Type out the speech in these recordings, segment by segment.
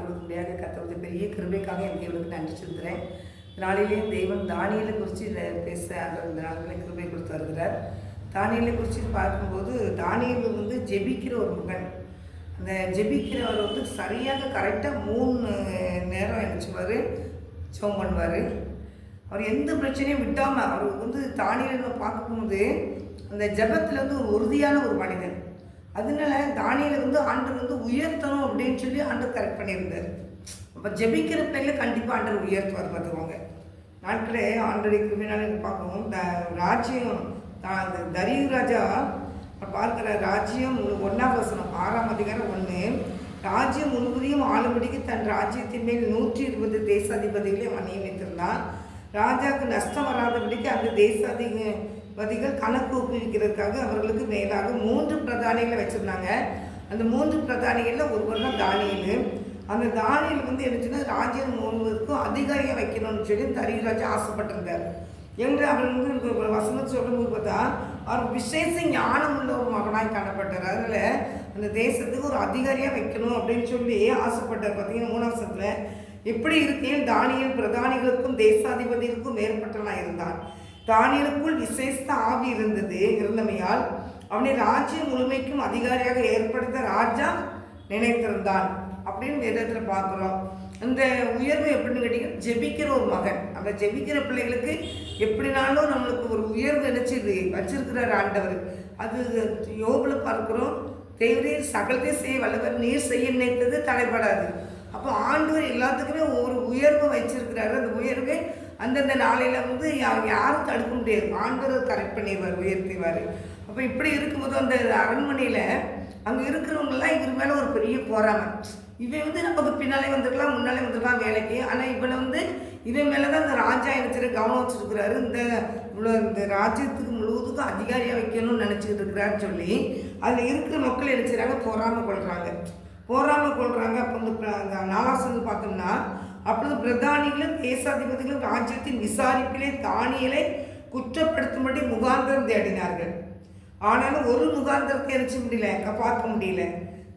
கொடுக்க முடியாத கத்தோடைய பெரிய கிருபைக்காக எனக்கு தேவனுக்கு நன்றி சொல்கிறேன் நாளிலேயும் தெய்வம் தானியலை குறித்து பேச அந்த நாளில் கிருபை கொடுத்து வருகிறார். தானியலை குறித்து பார்க்கும்போது தானியல் வந்து ஜெபிக்கிற ஒரு மகன். அந்த ஜெபிக்கிறவர் வந்து சரியாக கரெக்டாக மூணு நேரம் நினச்சிவார் சோம் பண்ணுவார். அவர் எந்த பிரச்சனையும் விட்டாமல் அவர் வந்து தானியலை பார்க்கும்போது அந்த ஜெபத்தில் வந்து ஒரு உறுதியான ஒரு மனிதன். அதனால தானியில் வந்து ஆண்டர் வந்து உயர்த்தணும் அப்படின்னு சொல்லி ஆண்டர் கரெக்ட் பண்ணியிருந்தார். அப்போ ஜெபிக்கிற பிள்ளைகளை கண்டிப்பாக ஆண்டர் உயர்த்துவார் பார்த்துக்கோங்க. நாட்களே ஆண்டரை கிருமினால பார்க்கணும். த ராஜ்யம் அந்த தரியு ராஜா பார்க்குற ராஜ்யம் ஒன்றாம் வசனம் ஆறாம் அதிகாரம் ஒன்று ராஜ்யம் முழுவதையும் ஆளும்படிக்கு தன் ராஜ்யத்தின் மேல் நூற்றி இருபது தேசாதிபதிகளையும் நியமித்திருந்தான் ராஜாவுக்கு நஷ்டம் வராதபடிக்கு அந்த பார்த்திங்கன்னா கணக்கு ஒப்புவிக்கிறதுக்காக அவர்களுக்கு மேலாக மூன்று பிரதானிகளை வச்சுருந்தாங்க. அந்த மூன்று பிரதானிகளில் ஒருவர் தான் தானியல். அந்த தானியல் வந்து என்னச்சுன்னா ராஜ்யம் முழுவதுக்கும் அதிகாரியாக வைக்கணும்னு சொல்லி தரிராஜா ஆசைப்பட்டிருந்தார். என்று அவர் வந்து ஒரு வசனம் சொல்லும்போது பார்த்தா அவர் விசேஷ ஞானம் உள்ள ஒரு மகனாய் காணப்பட்டார். அதில் அந்த தேசத்துக்கு ஒரு அதிகாரியாக வைக்கணும் அப்படின்னு சொல்லி ஆசைப்பட்டார். பார்த்தீங்கன்னா மூணாவசத்தில் எப்படி இருக்கேன் தானியல் பிரதானிகளுக்கும் தேசாதிபதிகளுக்கும் மேற்பட்டவனாக இருந்தான். தானியலுக்குள் விசேஷ ஆவி இருந்தது இருந்தமையால் அவனை ராஜ்யம் முழுமைக்கும் அதிகாரியாக ஏற்படுத்த ராஜா நினைத்திருந்தான் அப்படின்னு வேதத்தில் பார்க்குறோம். இந்த உயர்வு எப்படின்னு கேட்டிங்கன்னா ஜெபிக்கிற ஒரு மகன். அந்த ஜெபிக்கிற பிள்ளைகளுக்கு எப்படினாலும் நம்மளுக்கு ஒரு உயர்வு நினைச்சிது வச்சிருக்கிறார் ஆண்டவர். அது யோகில் பார்க்குறோம் தேவரீர் சகலத்தை செய்ய வல்லவர் நீர் செய்ய நினைத்தது தடைபடாது. அப்போ ஆண்டவர் எல்லாத்துக்குமே ஒரு உயர்வு வச்சிருக்கிறாரு. அந்த உயர்வை அந்தந்த நாளையில் வந்து யா- யாரும் தடுக்க முடியாது. ஆண்டவர் கரெக்ட் பண்ணிடுவார் உயர்த்திவார். அப்போ இப்படி இருக்கும்போது அந்த அரண்மனையில் அங்கே இருக்கிறவங்கெல்லாம் இவர் மேலே ஒரு பெரிய போகிறாங்க இவன் வந்து நமக்கு பின்னாலே வந்திருக்கலாம் முன்னாலே வந்திருக்கலாம் வேலைக்கு. ஆனால் இவனை வந்து இவன் மேலே தான் இந்த ராஜா நினச்சிட்டு கவனம் வச்சுருக்கிறாரு. இந்த இவ்வளோ இந்த ராஜ்யத்துக்கு முழுவதுக்கும் அதிகாரியாக வைக்கணும்னு நினச்சிக்கிட்டு இருக்கிறாருன்னு சொல்லி அதில் இருக்கிற மக்கள் என்ன செய்கிறாங்க கொள்கிறாங்க போராமல் கொள்கிறாங்க அப்போ இந்த பிர- அந்த நாலாசந்து பார்த்தோம்னா அப்பொழுது பிரதானிகளும் தேசாதிபதிகளும் ராஜ்யத்தின் விசாரிப்பிலே தானியலை குற்றப்படுத்தும்படி முகாந்திரம் தேடினார்கள். ஆனாலும் ஒரு முகாந்திரத்தை நினைச்ச முடியல பார்க்க முடியல.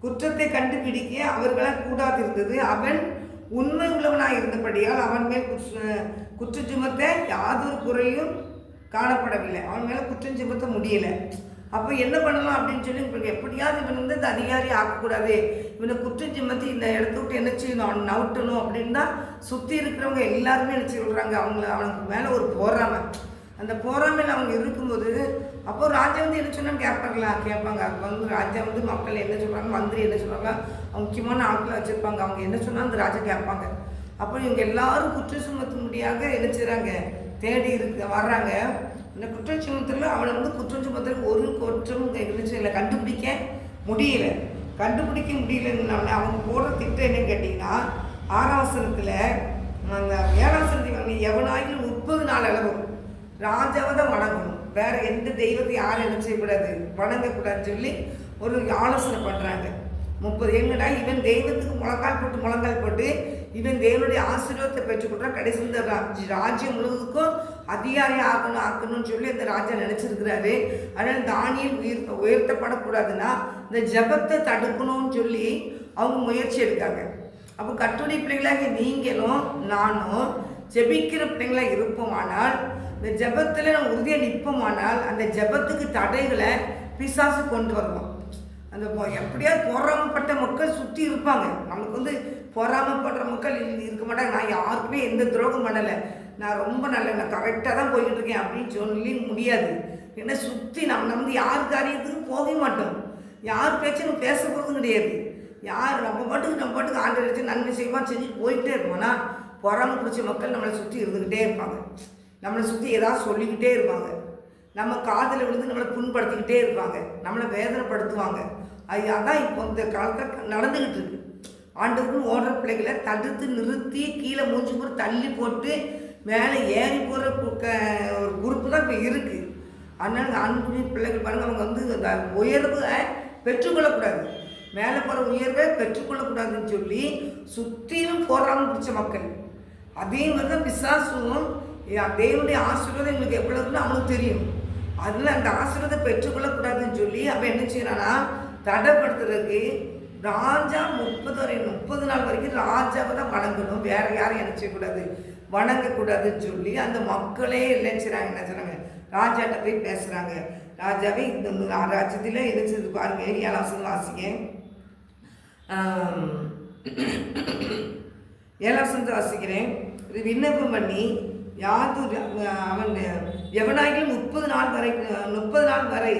குற்றத்தை கண்டுபிடிக்க அவர்களால் கூடாது இருந்தது அவன் உண்மை உள்ளவனாக இருந்தபடியால் அவன் மேல் குற்ற குற்றம் சுமத்த யாதொரு குறையும் காணப்படவில்லை. அவன் மேலே குற்றம் சுமத்த முடியலை. அப்போ என்ன பண்ணலாம் அப்படின்னு சொல்லி உங்களுக்கு எப்படியாவது இவன் வந்து இந்த அதிகாரி ஆக்கக்கூடாது. இவனை குற்றம் சுமத்தி இந்த இடத்த விட்டு என்ன செய்யணும்? அவன் நவுட்டணும் அப்படின்னு தான் சுற்றி இருக்கிறவங்க எல்லாருமே என்ன சொல்கிறாங்க அவங்கள அவனுக்கு மேலே ஒரு போறாமை அந்த போறாமையில் அவங்க இருக்கும்போது அப்போ ராஜா வந்து என்ன சொன்னான்னு கேட்பாங்களா? கேட்பாங்க. அப்போ வந்து ராஜா வந்து மக்கள் என்ன சொல்கிறாங்க மந்திரி என்ன சொல்கிறாங்க அவங்க முக்கியமான ஆட்களை வச்சுருப்பாங்க. அவங்க என்ன சொன்னால் அந்த ராஜா கேட்பாங்க. அப்போ இவங்க எல்லாரும் குற்றம் சுமத்த முடியாத என்ன செய்கிறாங்க தேடி இருக்கு வர்றாங்க. இந்த குற்றம் சுமத்தல அவனை வந்து குற்றம் ஒரு குற்றமும் இல்லை கண்டுபிடிக்க முடியல. கண்டுபிடிக்க முடியலன்னு அவங்க போடுற திட்டம் என்னன்னு கேட்டிங்கன்னா ஆறாசனத்தில் அந்த ஏழாசனத்தை வாங்கி எவனாயிலும் முப்பது நாள் அளவும் ராஜாவை தான் வணங்கணும் வேற எந்த தெய்வத்தை யாரும் என்ன செய்யக்கூடாது? வணங்கக்கூடாதுன்னு சொல்லி ஒரு ஆலோசனை பண்ணுறாங்க முப்பது என்னடா இவன் தெய்வத்துக்கு முழங்கால் போட்டு முழங்கால் போட்டு இவன் தேவனுடைய ஆசீர்வாதத்தை பெற்றுக்கொண்டான் கடைசி இந்த ராஜ்- ராஜ்யம் முழுவதுக்கும் அதிகாரி ஆக்கணும் ஆக்கணும்னு சொல்லி அந்த ராஜா நினச்சிருக்கிறாரு. அதனால் தானியல் உயிர் உயர்த்தப்படக்கூடாதுன்னா இந்த ஜெபத்தை தடுக்கணும்னு சொல்லி அவங்க முயற்சி எடுக்காங்க. அப்போ கட்டுரை பிள்ளைகளாக நீங்களும் நானும் ஜெபிக்கிற பிள்ளைங்களாக இருப்போமானால் இந்த ஜெபத்தில் நம்ம உறுதியாக நிற்போமானால் அந்த ஜெபத்துக்கு தடைகளை பிசாசு கொண்டு வருவோம் அந்த பொ- எப்படியாவது பொறாமப்பட்ட மக்கள் சுற்றி இருப்பாங்க. நமக்கு வந்து பொறாமப்படுற மக்கள் இருக்க மாட்டாங்க. நான் யாருக்குமே எந்த துரோகம் பண்ணலை. நான் ரொம்ப நல்ல நான் கரெக்டாக தான் போய்கிட்டு இருக்கேன் அப்படின்னு சொல்லி முடியாது. ஏன்னா சுற்றி நம்ம நம்ம வந்து யார் காரியத்துக்கும் போக மாட்டோம். யார் பேச்சும் பேச போகிறதும் கிடையாது. யார் நம்ம பாட்டுக்கு நம்ம பாட்டுக்கு ஆண்டு வச்சு நன்மை செய்வோம் செஞ்சுட்டு போயிட்டே இருப்போம்னா பொறாமை பிடிச்ச மக்கள் நம்மளை சுற்றி இருந்துக்கிட்டே இருப்பாங்க. நம்மளை சுற்றி ஏதாவது சொல்லிக்கிட்டே இருப்பாங்க. நம்ம காதில் விழுந்து நம்மளை புண்படுத்திக்கிட்டே இருப்பாங்க. நம்மளை வேதனைப்படுத்துவாங்க. அது அதான் இப்போ இந்த காலத்தில் நடந்துக்கிட்டு இருக்கு ஆண்டுக்கும் ஓடுற பிள்ளைகளை தடுத்து நிறுத்தி கீழே மூஞ்சி போட்டு தள்ளி போட்டு மேலே ஏறி போகிற ஒரு குரூப்பு தான் இப்போ இருக்குது அதனால் ஆண்குடி பிள்ளைகள் பாருங்க அவங்க வந்து அந்த உயர்வை பெற்றுக்கொள்ளக்கூடாது. மேலே போகிற உயர்வை பெற்றுக்கொள்ளக்கூடாதுன்னு சொல்லி சுற்றிலும் போராமல் பிடிச்ச மக்கள். அதே மாதிரி தான் பிசாசும் தேவனுடைய ஆசீர்வாதம் எங்களுக்கு எவ்வளோ இருக்குன்னு அவனுக்கு தெரியும். அதில் அந்த ஆசீர்வாதம் பெற்றுக்கொள்ளக்கூடாதுன்னு சொல்லி அவன் என்ன செய்யறானா தடைப்படுத்துறதுக்கு ராஜா முப்பது வரை முப்பது நாள் வரைக்கும் ராஜாவை தான் வணங்கணும். வேற யாரும் என்ன செய்யக்கூடாது? வணங்கக்கூடாதுன்னு சொல்லி அந்த மக்களே இல்லைன்னு செய்கிறாங்க என்ன சொல்கிறாங்க ராஜாட்ட போய் பேசுகிறாங்க ராஜாவே இந்த ராஜ்யத்தில் என்ன பாருங்க ஏழாம் வசனம் வாசிங்க. ஏழாம் வாசிக்கிறேன். இது விண்ணப்பம் பண்ணி யாதூர் அவன் எவனாகிலும் முப்பது நாள் வரை முப்பது நாள் வரை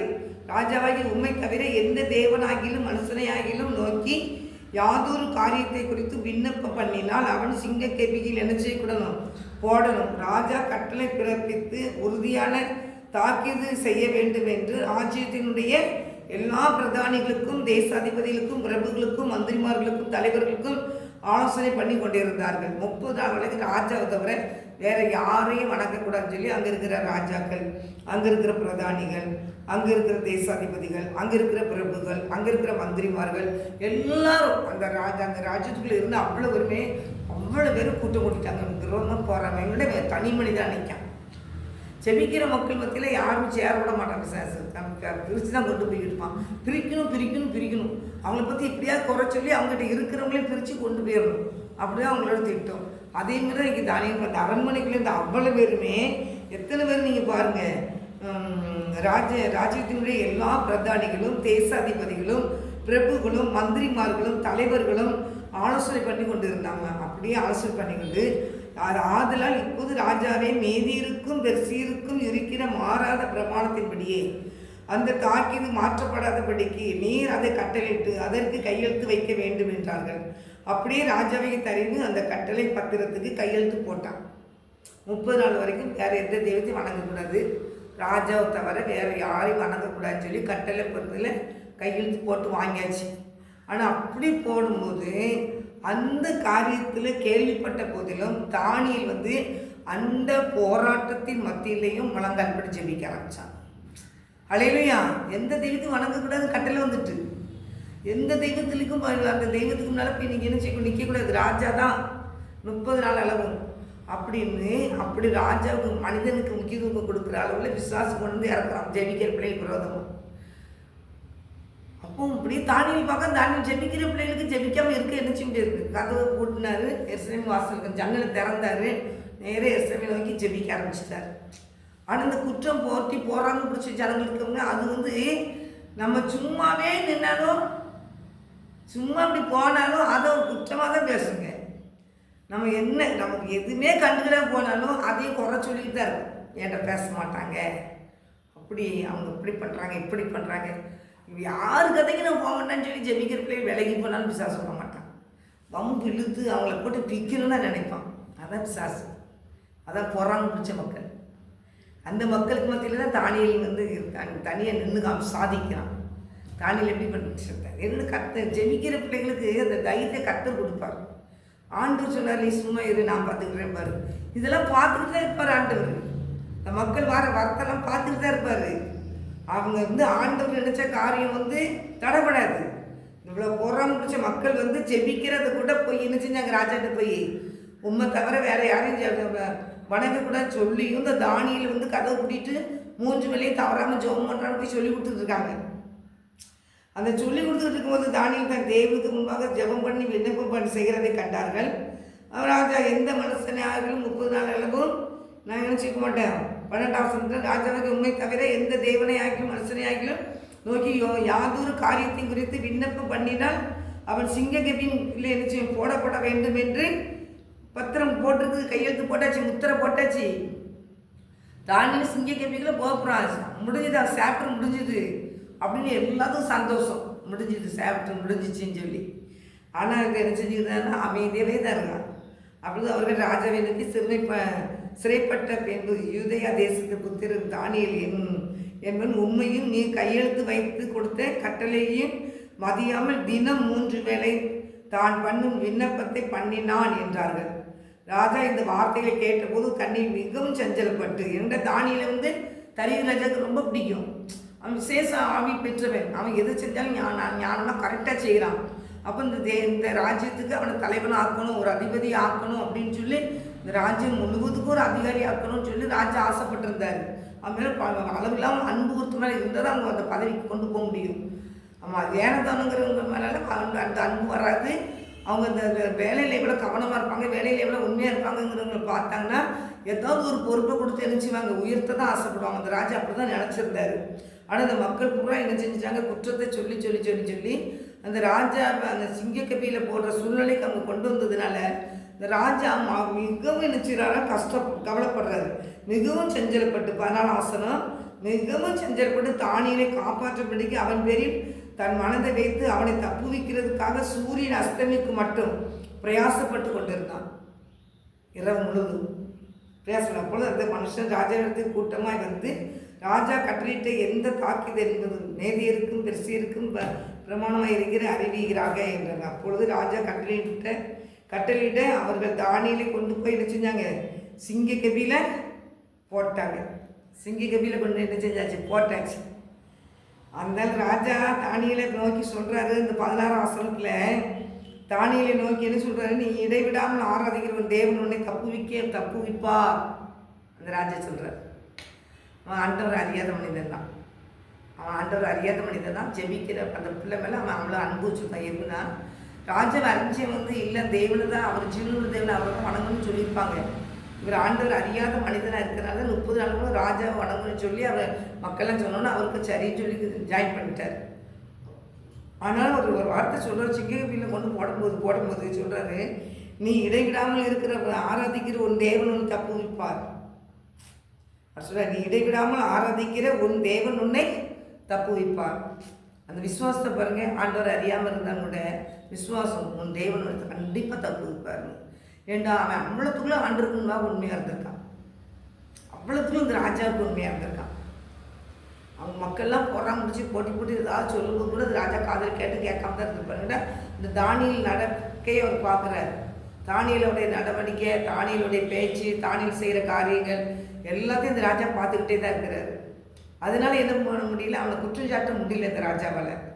ராஜாவாகி உண்மை தவிர எந்த தேவனாகிலும் மனுஷனையாகிலும் நோக்கி யாதொரு காரியத்தை குறித்து விண்ணப்பம் பண்ணினால் அவன் சிங்க கேபிகில் என்ன செய்யக்கூடணும் போடணும். ராஜா கட்டளை பிறப்பித்து உறுதியான தாக்கீது செய்ய வேண்டும் என்று ராஜ்யத்தினுடைய எல்லா பிரதானிகளுக்கும் தேசாதிபதிகளுக்கும் பிரபுகளுக்கும் மந்திரிமார்களுக்கும் தலைவர்களுக்கும் ஆலோசனை பண்ணி கொண்டிருந்தார்கள். முப்பது நாள் வரைக்கும் ராஜாவை தவிர வேற யாரையும் வணங்கக்கூடாதுன்னு சொல்லி அங்கே இருக்கிற ராஜாக்கள் அங்கே இருக்கிற பிரதானிகள் அங்கே இருக்கிற தேசாதிபதிகள் அங்கே இருக்கிற பிரபுகள் அங்கே இருக்கிற மந்திரிமார்கள் எல்லாரும் அந்த ராஜா அந்த ராஜ்யத்துக்குள்ள இருந்து அவ்வளோ பேருமே அவ்வளோ பேரும் கூட்டம் கூட்டிட்டாங்க. விரோதம் போகிறாங்க எங்கள்கிட்ட தனி மனிதன் நிற்கான் செபிக்கிற மக்கள் மத்தியில் யாரும் சேர விட மாட்டாங்க சார் சார் பிரித்து தான் கொண்டு போய் இருப்பான். பிரிக்கணும் பிரிக்கணும் பிரிக்கணும். அவங்கள பற்றி எப்படியாவது குறை சொல்லி அவங்ககிட்ட இருக்கிறவங்களையும் பிரித்து கொண்டு போயிடணும். அப்படியே அவங்களோட திட்டம். அதே மாதிரி தான் தானியம் அரண்மனைக்குள்ள இந்த அவ்வளோ பேருமே எத்தனை பேர் நீங்கள் பாருங்கள் ராஜ ராஜ்யத்தினுடைய எல்லா பிரதானிகளும் தேசாதிபதிகளும் பிரபுகளும் மந்திரிமார்களும் தலைவர்களும் ஆலோசனை பண்ணி கொண்டு இருந்தாங்க அப்படியே ஆலோசனை பண்ணி கொண்டு அது ஆதலால் இப்போது ராஜாவே மேதியிருக்கும் பெர்சீருக்கும் இருக்கிற மாறாத பிரமாணத்தின்படியே அந்த தாக்கீது மாற்றப்படாதபடிக்கு நீர் அதை கட்டளையிட்டு அதற்கு கையெழுத்து வைக்க வேண்டும் என்றார்கள். அப்படியே ராஜாவை தரிந்து அந்த கட்டளை பத்திரத்துக்கு கையெழுத்து போட்டான். முப்பது நாள் வரைக்கும் வேறு எந்த தெய்வத்தையும் வணங்கக்கூடாது. ராஜாவை தவிர வேறு யாரையும் வணங்கக்கூடாதுன்னு சொல்லி கட்டளை பொறுத்தில் கையெழுத்து போட்டு வாங்கியாச்சு. ஆனால் அப்படி போடும்போது அந்த காரியத்தில் கேள்விப்பட்ட போதிலும் தானியல் வந்து அந்த போராட்டத்தின் மத்தியிலையும் முழங்கால் படி ஜெபிக்க ஆரம்பித்தான் அலையிலையா எந்த தெய்வத்தையும் வணங்கக்கூடாது கட்டளை வந்துட்டு. எந்த தெய்வத்திலுக்கும் அந்த தெய்வத்துக்கு முன்னால் போய் நீங்கள் என்ன செய்யணும் நிற்கக்கூடாது ராஜா தான் முப்பது நாள் அளவும் அப்படின்னு அப்படி ராஜாவுக்கு மனிதனுக்கு முக்கியத்துவம் கொடுக்குற அளவில் விசுவாசம் கொண்டு வந்து இறக்குறான். ஜெபிக்கிற பிள்ளைகள் விரோதமும் அப்போ இப்படி தானியல் பார்க்க தானியம் ஜெபிக்கிற பிள்ளைகளுக்கு ஜெபிக்காம இருக்க என்ன செய்ய முடியாது கதவை கூட்டினாரு எஸ்எம் வாசலுக்கு ஜன்னலை திறந்தாரு. நேரே எஸ்எம்ஐ நோக்கி ஜெபிக்க ஆரம்பிச்சிட்டாரு. ஆனால் இந்த குற்றம் போட்டி போகிறாங்க பிடிச்ச ஜனங்களுக்கு அது வந்து நம்ம சும்மாவே நின்னாலும் சும்மா இப்படி போனாலும் அதை ஒரு குற்றமாக தான் பேசுங்க. நம்ம என்ன நமக்கு எதுவுமே கண்டுக்கிடாம போனாலும் அதையும் குறை சொல்லிட்டு தான் இருக்கும். என்கிட்ட பேச மாட்டாங்க? அப்படி அவங்க இப்படி பண்ணுறாங்க இப்படி பண்ணுறாங்க யாரு கதைக்கு நான் போக மாட்டேன்னு சொல்லி ஜெபிக்கிற விலகி போனாலும் பிசாசு சொல்ல மாட்டான். வம்பு இழுத்து அவங்கள போட்டு பிக்கணும்னு தான் நினைப்பான். அதான் பிசாசு. அதான் பொறாங்க பிடிச்ச மக்கள். அந்த மக்களுக்கு மத்தியில் தான் தானியல் வந்து தனியாக நின்று காமி சாதிக்கிறான். தானியல் எப்படி பண்ணிட்டு என்ன கத்த ஜெபிக்கிற பிள்ளைங்களுக்கு அந்த தைரியத்தை கத்தர் கொடுப்பாரு. ஆண்டு சொன்னார் நீ சும்மா இரு நான் பார்த்துக்கிறேன் பாரு. இதெல்லாம் பார்த்துக்கிட்டு தான் இருப்பார் ஆண்டவர். இந்த மக்கள் வர வரத்தெல்லாம் பார்த்துட்டு தான் இருப்பார். அவங்க வந்து ஆண்டவர் நினைச்ச காரியம் வந்து தடைபடாது. இவ்வளோ பொறாம பிடிச்ச மக்கள் வந்து ஜெபிக்கிறத கூட போய் என்ன செஞ்சாங்க ராஜாட்ட போய்? உண்மை தவிர வேற யாரையும் ஜெ- கூட சொல்லியும் இந்த தானியில் வந்து கதவை கூட்டிட்டு மூஞ்சு வேலையை தவறாமல் ஜோம் பண்ணுறான்னு போய் சொல்லி கொடுத்துட்டு இருக்காங்க. அந்த சொல்லி கொடுத்துட்டு இருக்கும்போது தானியம் தன் தெய்வத்துக்கு முன்பாக ஜெபம் பண்ணி விண்ணப்பம் பண்ணி செய்கிறதை கண்டார்கள். அவர் ராஜா எந்த மனுஷனாகவும் முப்பது நாள் அளவும் நான் நினச்சிக்க மாட்டேன். பன்னெண்டாம் சந்திரன் ராஜாவுக்கு உண்மை தவிர எந்த தேவனை ஆகிலும் மனுஷனை ஆகிலும் நோக்கி யோ- யாதொரு காரியத்தையும் குறித்து விண்ணப்பம் பண்ணினால் அவன் சிங்ககபின் இல்லை என்ன செய்யும் போடப்பட வேண்டும் என்று பத்திரம் போட்டிருக்கு கையெழுத்து போட்டாச்சு முத்திரை போட்டாச்சு. தானியில் சிங்க கேபிகளை போகிறான் முடிஞ்சுது அவன் சாப்டர் முடிஞ்சுது. அப்படின்னு எல்லாத்துக்கும் சந்தோஷம். முடிஞ்சிது சாப்டர் முடிஞ்சிச்சின்னு சொல்லி. ஆனால் இவங்க என்ன செஞ்சுக்கிறான்னா அமைதியாகவே தான் இருக்கான் அப்படி அவர்கள் ராஜாவை நோக்கி சிறுமை சிறைப்பட்ட பின்பு யூதயா தேசத்து புத்திரன் தானியல் என் என்பன் உண்மையும் நீ கையெழுத்து வைத்து கொடுத்த கட்டளையையும் மதியாமல் தினம் மூன்று வேளை தான் பண்ணும் விண்ணப்பத்தை பண்ணினான் என்றார்கள். ராஜா இந்த வார்த்தைகளை கேட்டபோது கண்ணில் மிகவும் சஞ்சலப்பட்டு என்ற தானியில வந்து தனி ராஜாவுக்கு ரொம்ப பிடிக்கும். அவன் விசேஷ ஆவி பெற்றவன். அவன் எது செஞ்சாலும் ஞான ஞானம்லாம் கரெக்டாக செய்கிறான் அப்போ இந்த தே இந்த ராஜ்யத்துக்கு அவனை தலைவன் ஆக்கணும் ஒரு அதிபதி ஆக்கணும் அப்படின்னு சொல்லி இந்த ராஜ்யம் முழுவதுக்கும் ஒரு அதிகாரி ஆக்கணும்னு சொல்லி ராஜா ஆசைப்பட்டிருந்தார். அவன் மேலே அளவில்லாமல் அன்பு கொடுத்து மேலே இருந்தால் தான் அவங்க அந்த பதவிக்கு கொண்டு போக முடியும். ஆமாம் ஏனதானுங்கிறவங்க மேலே அந்த அந்த அன்பு வராது. அவங்க இந்த வேலையில் எவ்வளோ கவனமாக இருப்பாங்க வேலையில் எவ்வளோ உண்மையாக இருப்பாங்கங்கிறவங்கள பார்த்தாங்கன்னா ஏதாவது ஒரு பொறுப்பை கொடுத்து என்ன செய்வாங்க தான் ஆசைப்படுவாங்க. அந்த ராஜா அப்படி தான் நினச்சிருந்தாரு. ஆனால் இந்த மக்கள் பூரா என்ன செஞ்சுட்டாங்க? குற்றத்தை சொல்லி சொல்லி சொல்லி சொல்லி அந்த ராஜா அந்த சிங்கக்கப்பியில் போடுற சூழ்நிலைக்கு அவங்க கொண்டு வந்ததுனால இந்த ராஜா மிகவும் என்ன செய்கிறாரா கஷ்டம் கவலைப்படுறாரு. மிகவும் செஞ்சலப்பட்டு பதினாலு ஆசனம் மிகவும் செஞ்சல்பட்டு தானியனை காப்பாற்றும்படிக்கு அவன் பேரில் தன் மனதை வைத்து அவனை தப்புவிக்கிறதுக்காக சூரியன் அஸ்தமிக்கு மட்டும் பிரயாசப்பட்டு கொண்டிருந்தான். இரவு முழுவதும். பிரயாசம். அப்பொழுது அந்த மனுஷன் ராஜாவிடத்தில் கூட்டமாக வந்து ராஜா கட்டளையிட்ட எந்த தாக்குதல் என்பது மேதியருக்கும் பெருசியருக்கும் ப- பிரமாணமாய் இருக்கிற என்றாங்க அப்பொழுது ராஜா கட்டளையிட்ட கட்டளையிட்ட அவர்கள் தானியலை கொண்டு போய் என்ன செஞ்சாங்க? சிங்க கபியில் போட்டாங்க. சிங்க கபியில் கொண்டு என்ன செஞ்சாச்சு? போட்டாச்சு. அந்த ராஜா தானியலை நோக்கி சொல்கிறாரு இந்த பதினாறாம் வசனத்தில் தானியலை நோக்கி என்ன சொல்கிறாரு நீ இடைவிடாமல் ஆராதிக்கிறவன் தேவன் உன்னை தப்புவிக்க தப்புவிப்பா அந்த ராஜா சொல்கிறார் அவன் ஆண்டவர் அறியாத மனிதன் தான் அவன் ஆண்டவர் அறியாத மனிதன் தான் ஜெபிக்கிற அந்த பிள்ளை மேலே அவன் அவ்வளோ அன்பு வச்சுருக்கான் எப்படின்னா ராஜாவை அறிஞ்சவன் வந்து இல்லை தேவனு தான் அவர் ஜீவனு தேவனை அவரை தான் வணங்கணும்னு சொல்லியிருப்பாங்க. இவர் ஆண்டவர் அறியாத மனிதனாக இருக்கிறனால முப்பது நாள் கூட ராஜாவை வணங்கணும்னு சொல்லி அவர் மக்கள்லாம் சொன்னோன்னு அவருக்கு சரின்னு சொல்லி ஜாயின் பண்ணிட்டார். ஆனால் ஒரு ஒரு வார்த்தை சொல்கிறார் சிங்கப்பியில் கொண்டு போடும்போது போடும்போது சொல்கிறாரு நீ இடைவிடாமல் இருக்கிற ஆராதிக்கிற ஒரு தேவன் ஒன்று தப்பு வைப்பார் அவர் நீ இடைவிடாமல் ஆராதிக்கிற உன் தேவன் உன்னை தப்புவிப்பார். அந்த விசுவாசத்தை பாருங்க ஆண்டவர் அறியாமல் இருந்தால் கூட விசுவாசம் உன் தேவன் உன்னை கண்டிப்பாக தப்புவிப்பார். ஏண்டா அவன் அவ்வளோத்துக்குள்ள ஆண்டிருக்குன்னா உண்மையாக இருந்திருக்கான். அவ்வளோத்துக்கும் இந்த ராஜாவுக்கு உண்மையாக இருந்திருக்கான். அவங்க மக்கள்லாம் போறாம முடிச்சு போட்டி போட்டு ஏதாவது சொல்லும்போது கூட அது ராஜா காதல் கேட்டு கேட்காம தான் இருந்திருப்பாங்க இந்த தானியில் நடக்கையை அவர் பார்க்குறாரு. தானியலுடைய நடவடிக்கை தானியலுடைய பேச்சு தானியல் செய்கிற காரியங்கள் எல்லாத்தையும் இந்த ராஜா பார்த்துக்கிட்டே தான் இருக்கிறார். அதனால என்ன பண்ண முடியல? அவனை குற்றம் சாட்ட முடியல இந்த ராஜாவால்.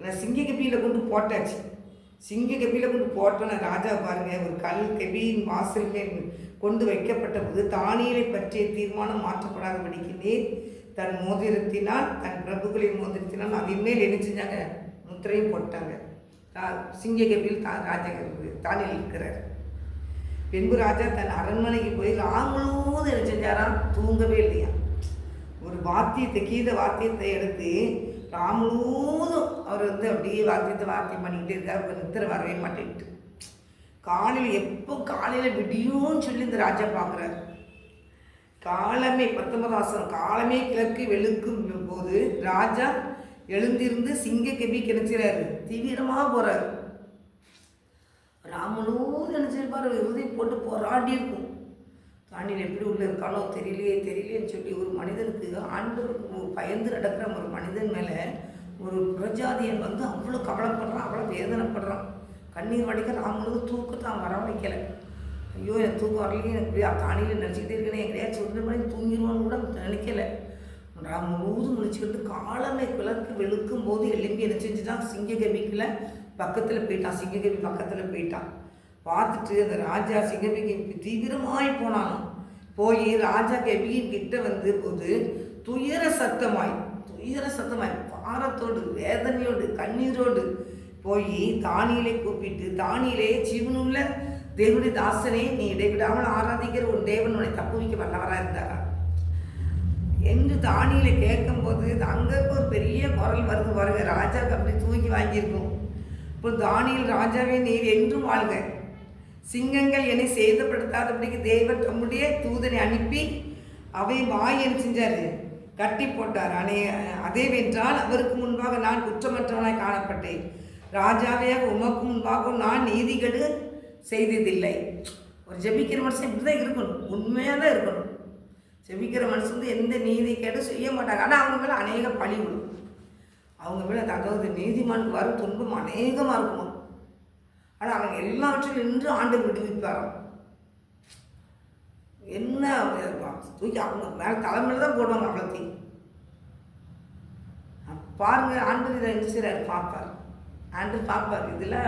ஆனால் சிங்க கப்பியில் கொண்டு போட்டாச்சு. சிங்க கப்பியில் கொண்டு போட்டோன்னு ராஜா பாருங்க ஒரு கல் கபியின் வாசல் மேல் கொண்டு வைக்கப்பட்ட போது தானியலை பற்றிய தீர்மானம் மாற்றப்படாதபடிக்கு நீர் தன் மோதிரத்தினால் தன் பிரபுகளின் மோதிரத்தினால் அதன் மேல் என்ன செஞ்சாங்க? முத்திரையும் போட்டாங்க. தா- சிங்க கபியில் தான் ராஜா தானியில் இருக்கிறார். பின்பு ராஜா தன் அரண்மனைக்கு போய் ராம் என்ன செஞ்சாராம்? தூங்கவே இல்லையா? ஒரு வாத்தியத்தை கீத வாத்தியத்தை எடுத்து ராம் அவர் வந்து அப்படியே வாத்தியத்தை வாத்தியம் பண்ணிக்கிட்டே இருக்கார். அவர் நித்திர வரவே மாட்டேன்ட்டு. காலையில் எப்போ காலையில் விடியும்னு சொல்லி இந்த ராஜா பார்க்குறாரு காலமே பத்தொன்பதாசனம் காலமே கிழக்கு வெளுக்கும் போது ராஜா எழுந்திருந்து சிங்க கெபி கிடைச்சிறாரு தீவிரமாக போகிறாரு ராமனும் நினச்சிருப்பார் விபதி போட்டு போராடி இருக்கும். தாண்டியில் எப்படி உள்ள இருக்காலோ தெரியலையே தெரியலையேன்னு சொல்லி ஒரு மனிதனுக்கு ஆண்டவருக்கு பயந்து நடக்கிற ஒரு மனிதன் மேலே ஒரு பிரஜாதியன் வந்து அவ்வளோ கவலைப்படுறான் அவ்வளோ வேதனைப்படுறான். கண்ணீர் வடிக்க ராமனுக்கு தூக்கத்தான் வரவழைக்கலை ஐயோ எனக்கு தூக்கம் வரலையே எனக்கு இப்படி தானியில் நினச்சிக்கிட்டே இருக்கேன் எங்கேயாச்சும் ஒரு மாதிரி தூங்கிடுவான்னு கூட நினைக்கல. நான் முழுவதும் முடிச்சுக்கிட்டு காலமே கிழக்கு வெளுக்கும் போது எலும்பி என்ன செஞ்சுட்டான் சிங்ககபிக்கில் பக்கத்தில் போயிட்டான் சிங்ககபி பக்கத்தில் போயிட்டான் பார்த்துட்டு அந்த ராஜா சிங்கபிக்கு தீவிரமாய் போனான் போய் ராஜா கவியின் கிட்ட வந்து போது துயர சத்தமாய் துயர சத்தமாய் பாரத்தோடு வேதனையோடு கண்ணீரோடு போய் தானியிலே கூப்பிட்டு தானியிலே ஜீவனுள்ள தேவனுடைய தாசனே நீ இடைவிடாமல் ஆராதிக்கிற உன் தேவன் உன்னை தப்புவிக்க வல்லவராக இருந்தாரா? என்று தானியில கேட்கும்போது அங்கே ஒரு பெரிய குரல் வருது பாருங்க ராஜாவுக்கு அப்படி தூக்கி வாங்கியிருக்கும். இப்போ தானியல் ராஜாவே நீர் என்றும் வாழ்க. சிங்கங்கள் என்னை சேதப்படுத்தாதபடிக்கு தேவர் தம்முடைய தூதனை அனுப்பி அவை வாய் என்ன செஞ்சாரு கட்டி போட்டார். அனே அதே வென்றால் அவருக்கு முன்பாக நான் குற்றமற்றவனாய் காணப்பட்டேன். ராஜாவையாக உமக்கு முன்பாக நான் நீதிகேடு செய்ததில்லை. ஒரு ஜெபிக்கிற மனுஷன் இப்படி தான் இருக்கணும். உண்மையாக தான் இருக்கணும். ஜெபிக்கிற மனுஷன் வந்து எந்த நீதி கேடும் செய்ய மாட்டாங்க. ஆனால் அவங்க மேலே அநேக பழி விடும் அவங்க மேலே அதாவது நீதிமானுக்கு வரும் துன்பம் அநேகமாக இருக்குமா? ஆனால் அவங்க எல்லாவற்றிலும் நின்று ஆண்டு விடுவிப்பாராம் என்ன தூக்கி அவங்க மேலே தலைமையில் தான் போடுவாங்க அவ்வளோத்தையும் பாருங்க ஆண்டு இதை என்ன பார்ப்பார். ஆண்டு பார்ப்பார். இதில்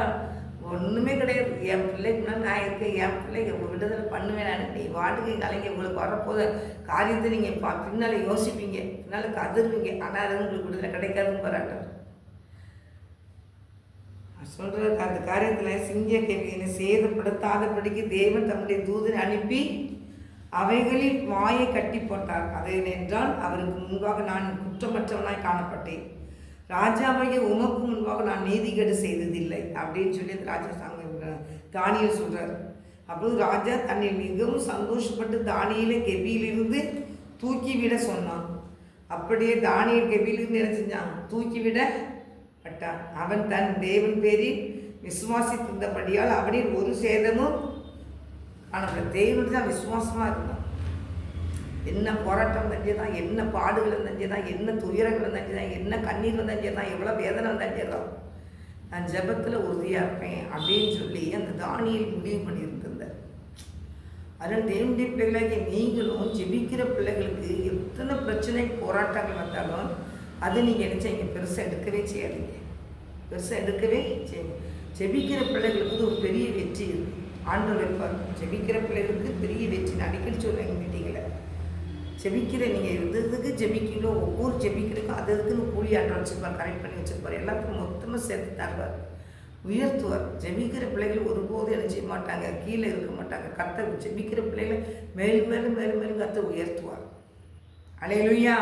ஒன்றுமே கிடையாது. என் பிள்ளைக்கு முன்னாடி நான் இருக்கேன். என் பிள்ளைக்கு விடுதலை பண்ணுவேன் நான். நீ வாட்டுக்கு கலைங்க. உங்களுக்கு வரப்போத காரியத்தை நீங்கள் பா பின்னால் யோசிப்பீங்க. பின்னால் கதறுவீங்க. ஆனால் அது உங்களுக்கு விடுதலை கிடைக்காதுன்னு பாராட்டார் சொல்கிற அந்த காரியத்தில் சிங்க கேள்வியினை சேதப்படுத்தாதபடிக்கு தேவன் தம்முடைய தூதனை அனுப்பி அவைகளில் மாயை கட்டி போட்டார். அது என்றால் அவருக்கு முன்பாக நான் குற்றமற்றவனாய் காணப்பட்டேன். ராஜாவைய உமக்கு முன்பாக நான் நீதிகேடு செய்ததில்லை. அப்படின்னு சொல்லி அந்த ராஜா சாங்க தானியல் சொல்கிறார் அப்போது ராஜா தன்னை மிகவும் சந்தோஷப்பட்டு தானியில கெபியிலிருந்து தூக்கிவிட சொன்னான். அப்படியே தானியல் கெபியிலிருந்து என்ன செஞ்சான்? தூக்கிவிட பட்டான். அவன் தன் தேவன் பேரில் விசுவாசித்திருந்தபடியால் அவனில் ஒரு சேதமும் ஆனால் தேவன் தான் விசுவாசமாக இருந்தான் என்ன போராட்டம் தஞ்சதான் என்ன பாடுகள் தஞ்சதான் என்ன துயரங்கள் தஞ்சதான் என்ன கண்ணீர் தஞ்சதான் எவ்வளோ வேதனை தஞ்சதான் நான் ஜெபத்தில் உறுதியாக இருப்பேன் அப்படின்னு சொல்லி அந்த தானியில் முடிவு பண்ணியிருந்திருந்தார். அதனால் தேவனுடைய பிள்ளைகளாகிய நீங்களும் ஜெபிக்கிற பிள்ளைகளுக்கு எத்தனை பிரச்சனை போராட்டங்கள் வந்தாலும் அதை நீங்கள் நினச்சா இங்கே பெருசாக எடுக்கவே செய்யாதீங்க. பெருசாக எடுக்கவே செய்யுங்க ஜெபிக்கிற பிள்ளைகளுக்கு ஒரு பெரிய வெற்றி இருக்கு ஆண்டு வைப்பார் ஜெபிக்கிற பிள்ளைகளுக்கு பெரிய வெற்றி. நான் அடிக்கடி சொல்லுவேன் எங்கள் மீட்டிங்கில் ஜெபிக்கிற நீங்கள் இருந்ததுக்கு ஜெபிக்கீங்களோ ஒவ்வொரு ஜெபிக்கிறதுக்கும் அது அதுக்குன்னு கூலி ஆட்டம் வச்சுருப்பார் கரெக்ட் பண்ணி வச்சுருப்பார். எல்லாத்துக்கும் மொத்தமாக சேர்த்து தருவார். உயர்த்துவார். ஜெபிக்கிற பிள்ளைகள் ஒருபோதும் என்ன செய்ய மாட்டாங்க கீழே இருக்க மாட்டாங்க. கத்த ஜெபிக்கிற பிள்ளைகளை மேலும் மேலும் மேலும் மேலும் கத்த உயர்த்துவார். அலையலுயா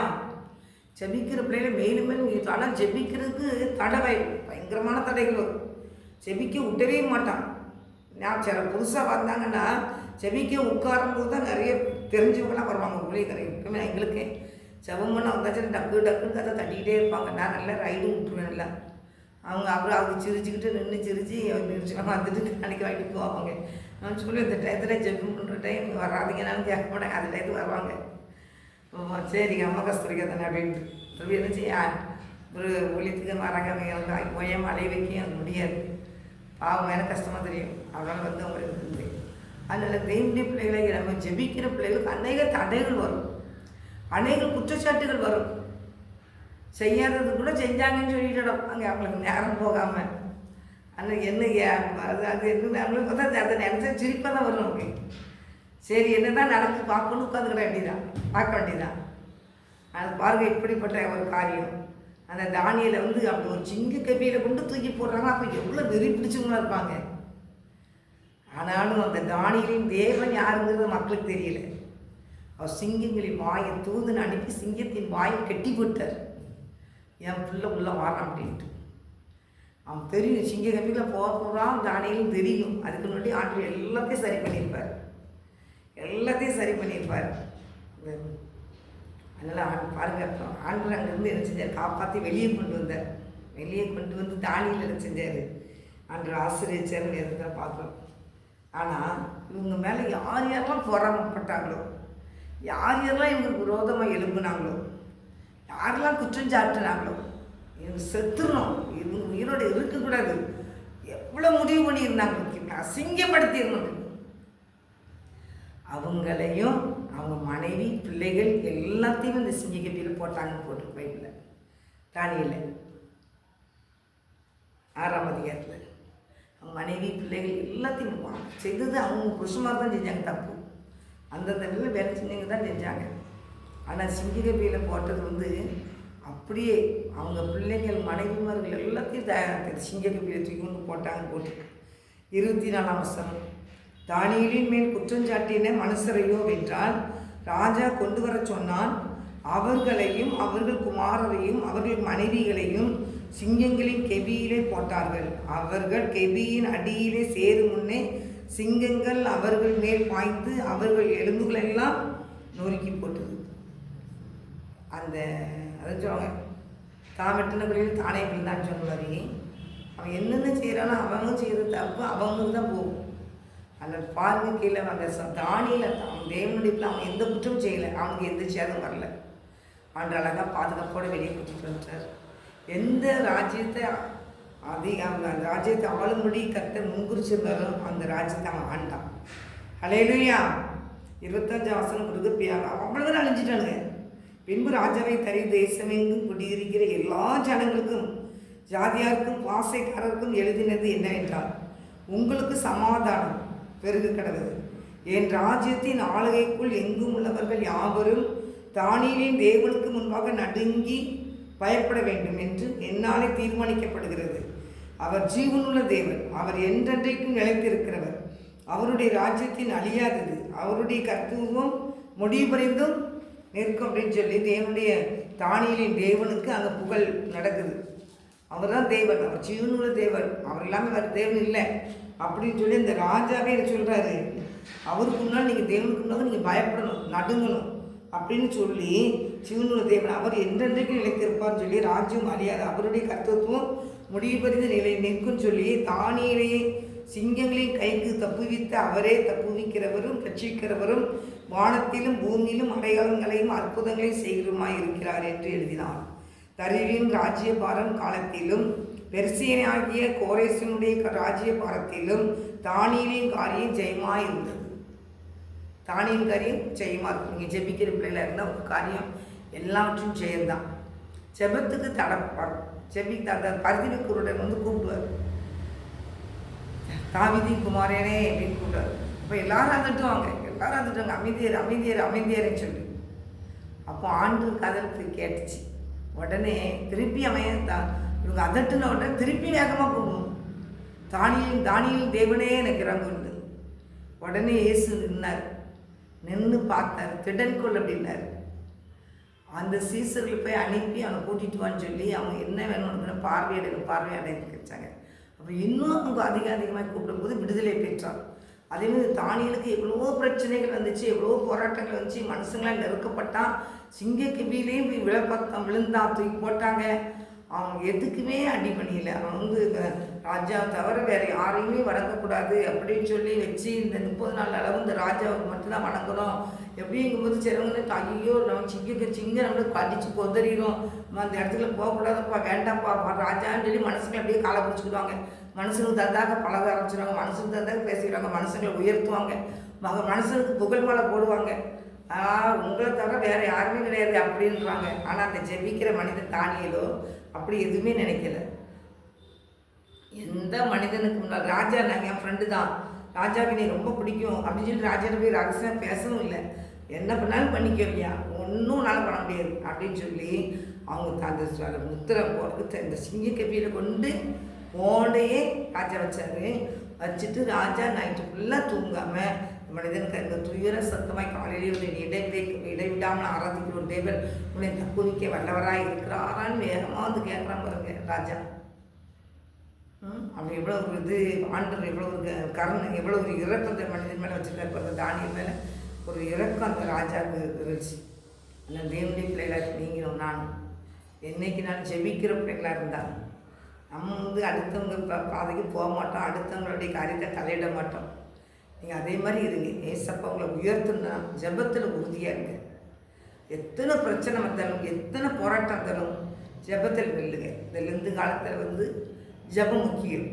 ஜெபிக்கிற பிள்ளைகளை மேலும் மேலும் உயர்த்தும் ஆனால் ஜெபிக்கிறதுக்கு தடவை பயங்கரமான தடைகள் வரும். ஜெபிக்க விட்டவே மாட்டான். நான் சில புதுசாக வந்தாங்கன்னா ஜெபிக்க உட்காரும்போது தான் நிறைய தெரிஞ்சவங்களாம் வருவாங்க ஊழியக்கரை எங்களுக்கு ஜெபம் பண்ண வந்தாச்சும் டக்கு டக்குன்னு கதை தட்டிக்கிட்டே இருப்பாங்க. நான் நல்லா ரைடும் விட்டுருவேன் நல்லா. அவங்க அப்புறம் அவங்க சிரிச்சுக்கிட்டு நின்று சிரிச்சு நிறுச்சுலாம் வந்துட்டு அன்றைக்கி வாங்கிட்டு போவாங்க. நான் சொல்லி இந்த டயத்தில் ஜெபம் பண்ணுற டைம் வராதிங்கனாலும் கேட்க மாட்டேன். அந்த டயத்துக்கு வருவாங்க. சரி அம்மா கஸ்தூரிக்கா தானே அப்படின்ட்டு. சொல்லி என்ன செய்ய ஒரு ஒளித்துக்கு வராங்க அவங்க எனக்கு போய் மழை வைக்க அது முடியாது. பாவம் எனக்கு கஷ்டமாக தெரியும். அவ்வளோ வந்து அவங்களுக்கு அதனால் தேவனுடைய பிள்ளைகளை நம்ம ஜெபிக்கிற பிள்ளைகளுக்கு அநேக தடைகள் வரும். அநேக குற்றச்சாட்டுகள் வரும். செய்யாதது கூட செஞ்சாங்கன்னு சொல்லிட்டோம். அங்கே அவங்களுக்கு நேரம் போகாமல் ஆனால் என்ன ஏ- அது அது என்ன நம்மளுக்கு பார்த்தா அதை நினச்சா சிரிப்பாக தான் வரும் நமக்கு. சரி என்ன தான் நடக்கு பார்க்கணும் உட்காந்துக்கிட வேண்டியதான் பார்க்க வேண்டியதான் அது பாருங்க இப்படிப்பட்ட ஒரு காரியம். அந்த தானியில் வந்து அப்படி ஒரு சிங்க கபியில் கொண்டு தூக்கி போடுறாங்க. அப்போ எவ்வளோ வெறி பிடிச்சவங்களா இருப்பாங்க. ஆனாலும் அந்த தானியலின் தேவன் யாருங்கிறது மக்களுக்கு தெரியல. அவர் சிங்கங்களின் வாயை தூதுன்னு அனுப்பி சிங்கத்தின் வாயை கட்டி போட்டார். என் பிள்ளை உள்ளே வரான் அப்படின்ட்டு. அவன் தெரியும் சிங்க கம்பியில் போக போகிறான் தானியலும் தெரியும். அதுக்கு முன்னாடி ஆண்டு எல்லாத்தையும் சரி பண்ணியிருப்பார். எல்லாத்தையும் சரி பண்ணியிருப்பார். அதனால் ஆண் பாருங்க ஆண்டு அங்கேருந்து என்ன செஞ்சார்? காப்பாற்றி வெளியே கொண்டு வந்தார். வெளியே கொண்டு வந்து தானியில் என்ன செஞ்சார்? ஆண்டு ஆசிரியர் எதுக்காக பார்க்குறோம். ஆனால் இவங்க மேலே யார் யாரெல்லாம் பொறாமப்பட்டாங்களோ யார் யாரெல்லாம் இவங்களுக்கு விரோதமாக எழுப்புனாங்களோ யாரெல்லாம் குற்றம் சாட்டினாங்களோ இவங்க செத்துடணும் இவங்க உயிரோடு இருக்கக்கூடாது. எவ்வளோ முடிவு பண்ணியிருந்தாங்க அசிங்கப்படுத்தியிருந்தாங்க. அவங்களையும் அவங்க மனைவி பிள்ளைகள் எல்லாத்தையும் இந்த சிங்கக்கப்பியில் போட்டாங்கன்னு போட்டு பைப்பில் தானியில். ஆறாம் அதிகாரத்தில். மனைவி பிள்ளைகள் எல்லாத்தையும் வா- செய்தது அவங்க புருஷமாக தான் செஞ்சாங்க தப்பு. அந்தந்த நிலையில் வேலை செஞ்சவங்க தான் செஞ்சாங்க. ஆனால் சிங்கிகபியில் போட்டது வந்து அப்படியே அவங்க பிள்ளைகள் மனைவிமார்கள் எல்லாத்தையும் த சிங்ககபியில் தூக்கி கொண்டு போட்டாங்க போட்டு இருபத்தி நாலாம் வசனம் தானியலின் மேல் குற்றஞ்சாட்டின மனுஷரையோ வென்றால் ராஜா கொண்டு வர சொன்னான். அவர்களையும் அவர்கள் குமாரரையும் அவர்கள் மனைவிகளையும் சிங்கங்களின் கெபியிலே போட்டார்கள். அவர்கள் கெபியின் அடியிலே சேரும் முன்னே சிங்கங்கள் அவர்கள் மேல் பாய்ந்து அவர்கள் எலும்புகளெல்லாம் நொறுக்கி போட்டது. அந்த அதை சொல்லுவாங்க. தான் வெட்டின குழியில் தானே தான் சொல்லுவாரு. அவன் என்னென்ன செய்கிறானோ அவங்க செய்கிறது தப்பு அவங்களுக்கு தான் போகும். அந்த பாருங்க கீழே அந்த ச- தானியில அவன் தேவனுடைய அவன் எந்த குற்றமும் செய்யலை. அவனுக்கு எந்த சேதம் வரல. அவன் அழகாக பாதுகாப்போட வெளியே கூட்டிட்டு வந்துட்டார். எந்த ராஜ்யத்தை அதிக அந்த ராஜ்யத்தை ஆளும்படி கத்த முன்குறிச்சிருந்தாலும் அந்த ராஜ்யத்தை அவன் ஆண்டான். அலையிலையா இருபத்தஞ்சு வசனம் கொடுக்க பியா- அவ்வளவு அழிஞ்சிட்டானுங்க. பின்பு ராஜாவை தரி தேசமெங்கும் குடியிருக்கிற எல்லா ஜனங்களுக்கும் ஜாதியாருக்கும் பாசைக்காரருக்கும் எழுதினது என்னவென்றால் உங்களுக்கு சமாதானம் பெருகு கிடந்தது என் ராஜ்யத்தின் ஆளுகைக்குள் எங்கும் உள்ளவர்கள் யாவரும் தானியலின் தேவனுக்கு முன்பாக நடுங்கி பயப்பட வேண்டும் என்று என்னாலே தீர்மானிக்கப்படுகிறது. அவர் ஜீவனுள்ள தேவன். அவர் என்றென்றைக்கும் நிலைத்திருக்கிறவர். அவருடைய ராஜ்யத்தின் அழியாதது. அவருடைய கத்துவம் முடிவடைந்தும் நிற்கும் அப்படின்னு சொல்லி தேவனுடைய தானியலின் தேவனுக்கு அங்கே புகழ் நடக்குது. அவர் தான் தேவன். அவர் ஜீவனுள்ள தேவன். அவர் இல்லாமல் வேறு தேவன் இல்லை. அப்படின்னு சொல்லி இந்த ராஜாவே என்ன சொல்கிறாரு அவருக்கு முன்னால் நீங்கள் தேவனுக்கு முன்னால் நீங்கள் பயப்படணும் நடுங்கணும் அப்படின்னு சொல்லி சிவனுள்ள தேவன் அவர் என்றென்றைக்கு நிலைத்திருப்பார்னு சொல்லி ராஜ்யம் அழியாது. அவருடைய கர்த்தத்துவம் முடிவுபறிந்த நிலை நிற்கும் சொல்லி தானியிலேயே சிங்கங்களின் கைக்கு தப்புவித்த அவரே தப்புவிக்கிறவரும் ரட்சிக்கிறவரும் வானத்திலும் பூமியிலும் அடையாளங்களையும் அற்புதங்களையும் செய்கிறமாய் இருக்கிறார் என்று எழுதினார். தருவின் ராஜ்யபாரம் காலத்திலும் பெர்சியனாகிய கோரேசனுடைய ராஜ்யபாரத்திலும் தானியலின் காரியம் ஜெயமாக இருந்தது தானியின் காரியம் ஜெயமாக இருக்கும். நீங்கள் ஜெபிக்கிற பிள்ளைல இருந்தால் உங்கள் காரியம் எல்லாவற்றும் ஜெயம்தான் செபத்துக்கு தடப்பார் செபி அந்த பருதி குருடன் வந்து கூப்பிடுவார். தாவிதி குமாரேனே அப்படின்னு கூப்பிடுவார். இப்போ எல்லாரும் வந்துட்டுவாங்க எல்லாரும் வந்துட்டுவாங்க அமைதியர் அமைதியர் அமைதியர்னு சொல்லி. அப்போ ஆண்டு கதலுக்கு கேட்டுச்சு. உடனே திருப்பி அவன் தான் இவங்க அதட்டுன உடனே திருப்பி வேகமாக போகணும் தானியில் தானியில் தேவனே எனக்கு இறங்குண்டு உடனே இயேசு நின்னார். நின்று பார்த்தார். திடன்கொள் அப்படின்னார். அந்த சீசர்கள் போய் அனுப்பி அவனை கூட்டிட்டு வான்னு சொல்லி அவங்க என்ன வேணும்னு பார்வையிடணும் பார்வையாடன்னு கிடைச்சாங்க அப்போ இன்னும் அவங்க அதிக அதிகமாக கூப்பிடும்போது விடுதலை பெற்றார். அதே மாதிரி தானியலுக்கு எவ்வளவோ பிரச்சனைகள் வந்துச்சு எவ்வளோ போராட்டங்கள் வந்துச்சு மனுஷங்களாம் நெருக்கப்பட்டான் சிங்க கிபிலையும் போய் விழப்பத்தம் விழுந்தான் தூக்கி போட்டாங்க. அவங்க எதுக்குமே அடி பண்ணியில. அவன் வந்து ராஜா ராஜாவை தவிர வேறு யாரையுமே வணங்கக்கூடாது அப்படின்னு சொல்லி வச்சு இந்த முப்பது நாள் அளவு இந்த ராஜாவுக்கு மட்டும்தான் வணங்கணும். எப்படிங்கும்போது சிறவங்க ஐயோ நம்ம சிங்க சிங்க நம்மளுக்கு கடிச்சு கொதறிடும் நம்ம அந்த இடத்துல போகக்கூடாதப்பா வேண்டாம்ப்பா ராஜான்னு சொல்லி மனசுக்கு அப்படியே காலை பிடிச்சிக்கிடுவாங்க. மனுஷனுக்கு தந்தாக பழக ஆரம்பிச்சிடுவாங்க மனுஷனுக்கு தந்தாக பேசிக்கிறாங்க மனுஷங்களை உயர்த்துவாங்க. மக மனுஷனுக்கு புகழ் மாலை போடுவாங்க. ஆ உங்களை தவிர வேறு யாருமே கிடையாது அப்படின்றாங்க. ஆனால் அந்த ஜெபிக்கிற மனிதன் தானியலோ அப்படி எதுவுமே நினைக்கல. எந்த மனிதனுக்கு முன்னால்? ராஜா நாங்கள் என் ஃப்ரெண்டு தான். ராஜாவுக்கு நீ ரொம்ப பிடிக்கும். அப்படின்னு சொல்லி ராஜாட்ட போய் ரகசியம் பேசவும் இல்லை. என்ன பண்ணாலும் பண்ணிக்கவியா? ஒன்றும் உன்னால் பண்ண முடியாது. அப்படின்னு சொல்லி அவங்க அந்த முத்திரை போட்டு இந்த சிங்க கப்பியில் கொண்டு ஓடையே ராஜா வச்சாரு. வச்சுட்டு ராஜா நைட்டு ஃபுல்லாக தூங்காமல் மனிதனுக்கு அந்த துயர சத்தமாய் காலையிலே உன்னை இடைவிடை இடைவிடாமல் ஆராதிக்கிற ஒரு தேவன் உன்னை தப்புவிக்க வல்லவராக இருக்கிறாரான்னு வேகமாக வந்து கேட்குறான் பாருங்க ராஜா. அப்படி எவ்வளோ ஒரு இது ஆண்டவர் எவ்வளோ ஒரு க- கருணை எவ்வளோ ஒரு இறக்கம் அந்த மனிதன் மேலே வச்சுருக்காரு அந்த தானியம் மேலே ஒரு இறக்கம் அந்த ராஜாவுக்கு இருந்துச்சு. அந்த தேவனுடைய பிள்ளைகளாக நீங்களும் நானும். என்னைக்கு நான் ஜெபிக்கிற பிள்ளைகளாக இருந்தால் நம்ம வந்து அடுத்தவங்க பாதைக்கு போக மாட்டோம். அடுத்தவங்களுடைய காரியத்தை தலையிட மாட்டோம். நீங்கள் அதே மாதிரி இருங்க. ஏசப்பா உங்களை உயர்த்துனா ஜெபத்தில் உறுதியாக இருங்க. எத்தனை பிரச்சனை வந்தாலும் எத்தனை போராட்டம் வந்தாலும் ஜெபத்தில் வெல்லுங்க. இந்த லெந்து காலத்தில் வந்து ஜெபம் முக்கியம்.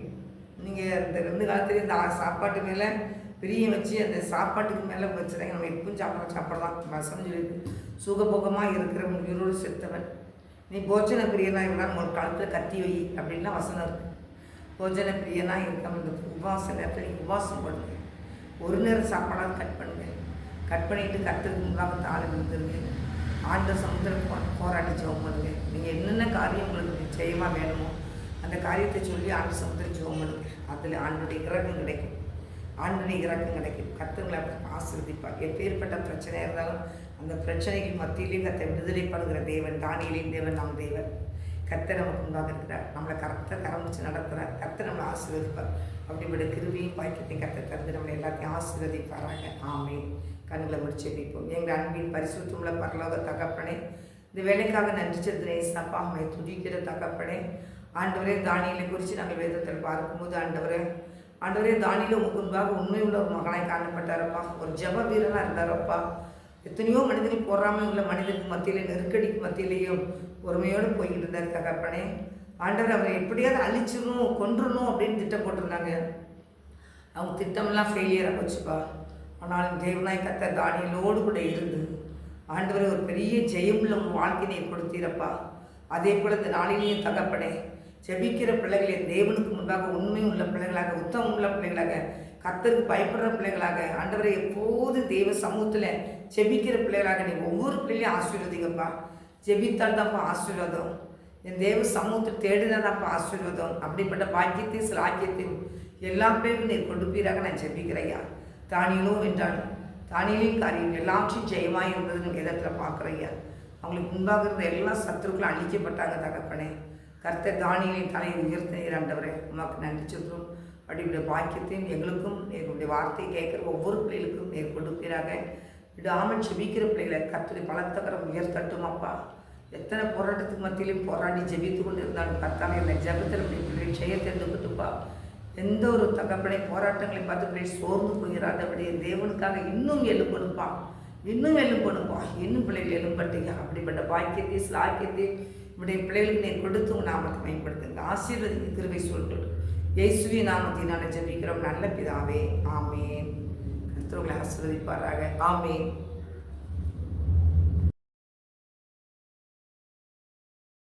நீங்கள் இந்த ரெண்டு காலத்துலேயே இந்த சாப்பாட்டு மேலே பிரியம் வச்சு அந்த சாப்பாட்டுக்கு மேலே வச்சுதாங்க நம்ம எப்பவும் சாப்பிட சாப்பாடு தான் வசம் சொல்லிட்டு சுகபோகமாக இருக்கிறவன் உயிரோடு செத்தவன். நீ போஜன பிரியனா இருந்தால் ஒரு காலத்தில் கத்தி வை அப்படின்லாம் வசனம் இருக்குது போஜன பிரியனா இருக்காம இந்த உபவாச நேரத்தில் நீங்கள் உபவாசம் பண்ணுங்க ஒரு நேரம் சாப்பாடாக கட் பண்ணுங்க. கட் பண்ணிட்டு கத்துக்கு முன்பாக ஆள் இருந்துருங்க ஆண்ட சமுத்திரம் போ- போராடி ஜெபம் பண்ணுங்க. நீங்கள் என்னென்ன காரியம் உங்களுக்கு நிச்சயமாக வேணுமோ அந்த காரியத்தை சொல்லி ஆண்டு சமுத்திரம் ஜோம் பண்ணும். அதில் ஆண்டுடைய இறக்கம் கிடைக்கும். ஆண்டுடைய இறக்கம் கிடைக்கும். கத்துங்களை ஆசிர்வதிப்பார். எப்பேற்பட்ட பிரச்சனையாக இருந்தாலும் அந்த பிரச்சனைகள் மத்தியிலே கத்தை விடுதலை பண்ணுகிற தேவன் தானியலின் தேவன் நம் தேவன். கத்தை நமக்கு உண்டாக இருக்கிறார். நம்மளை கரெக்டாக கரம் வச்சு நடத்துகிறார் கத்தை நம்மளை ஆசீர்வதிப்பார். அப்படிப்பட்ட கிருவியும் பாக்கியத்தையும் கத்தை தந்து நம்மளை எல்லாத்தையும் ஆசீர்வதிப்பாராங்க ஆமே கண்களை முடிச்சு வைப்போம் எங்கள் அன்பின் பரிசுத்தமுள்ள பரலோக தகப்பனே இந்த வேலைக்காக நன்றி செலுத்தினேன் சப்பா அம்மை துதிக்கிற தகப்பனே ஆண்டவரே தானியலை குறித்து நாங்கள் வேதத்தில் பார்க்கும்போது ஆண்டவரே ஆண்டவரே தானியில் உங்க முன்பாக உண்மை உள்ள ஒரு மகனாய் காணப்பட்டாரப்பா. ஒரு ஜப வீரனாக இருந்தாரப்பா. எத்தனையோ மனிதர்கள் பொறாமை உள்ள மனிதனுக்கு மத்தியிலே நெருக்கடிக்கு மத்தியிலேயும் பொறுமையோடு போய்கிட்டு இருந்தார் தகப்பனே. ஆண்டவர் அவரை எப்படியாவது அழிச்சிடணும் கொன்றணும் அப்படின்னு திட்டம் போட்டிருந்தாங்க. அவங்க திட்டமெல்லாம் ஃபெயிலியராக போச்சுப்பா. ஆனாலும் தேவனாய் கத்த தானியலோடு கூட இருந்து ஆண்டவரை ஒரு பெரிய ஜெயமுள்ள ஒரு வாழ்க்கையை கொடுத்தீரப்பா. அதே போல இந்த நாளிலேயும் தகப்பனே ஜெபிக்கிற பிள்ளைகளை தேவனுக்கு முன்பாக உண்மை உள்ள பிள்ளைகளாக உத்தமம் உள்ள பிள்ளைகளாக கத்தருக்கு பயப்படுற பிள்ளைகளாக ஆண்டவரை எப்போது தேவ சமூகத்தில் ஜெபிக்கிற பிள்ளைகளாக நீ ஒவ்வொரு பிள்ளைகளையும் ஆசீர்வதிங்கப்பா. ஜெபித்தால் தான்ப்பா ஆசீர்வாதம். என் தேவ சமூகத்தை தேடினதாப்பா ஆசீர்வாதம். அப்படிப்பட்ட பாக்கியத்தையும் சிலாக்கியத்தையும் எல்லா பேருமே நீ கொண்டு கொடுப்பீராக நான் ஜெபிக்கிறையா தானியலும் என்றான். தானியலையும் காரியம் எல்லாவற்றையும் ஜெயமாக இருந்தது நீங்கள் இடத்துல பார்க்குறையா அவங்களுக்கு முன்பாக இருந்த எல்லா சத்துருக்களும் அழிக்கப்பட்டாங்க தகப்பனே. கர்த்தர் தானியலின் தலையை உயர்த்தினீர் ஆண்டவரே உமக்கு நன்றி சொல்கிறோம். அப்படி பாக்கியத்தையும் எங்களுக்கும் எங்களுடைய வார்த்தையை கேட்குற ஒவ்வொரு பிள்ளைகளுக்கும் நேர் கொடுப்பீராக. விடாமல் செபிக்கிற பிள்ளைகளை கர்த்தரை பலத்தகரம் உயர்த்தட்டும் அப்பா. எத்தனை போராட்டத்துக்கு மத்தியிலும் போராடி ஜெபித்து கொண்டு இருந்தாலும் கர்த்தாவே இந்த ஜபத்தில் பிள்ளைகளை செய்ய தெரிந்துக்கிட்டுப்பா எந்த ஒரு தகப்பனை போராட்டங்களை பார்த்து பிள்ளை சோர்ந்து போகிறாதபடி தேவனுக்காக இன்னும் எழுப்பணும்ப்பா இன்னும் எழுப்பணும்ப்பா இன்னும் பிள்ளைகள் எழும்பட்டுங்க. அப்படிப்பட்ட பாக்கியத்தை சாக்கியத்தை இப்படிய பிள்ளைகளுக்கு நீர் கொடுத்து உங்கள் நாமத்தை பயன்படுத்துங்க ஆசீர்வதி திருவை சொல்லிட்டு இயேசுவி நாமத்தினால ஜபிக்கிறோம். நல்ல பிதாவே ஆமேன். கர்த்தர்களை ஆசீர்வதிப்பாராக. ஆமேன்.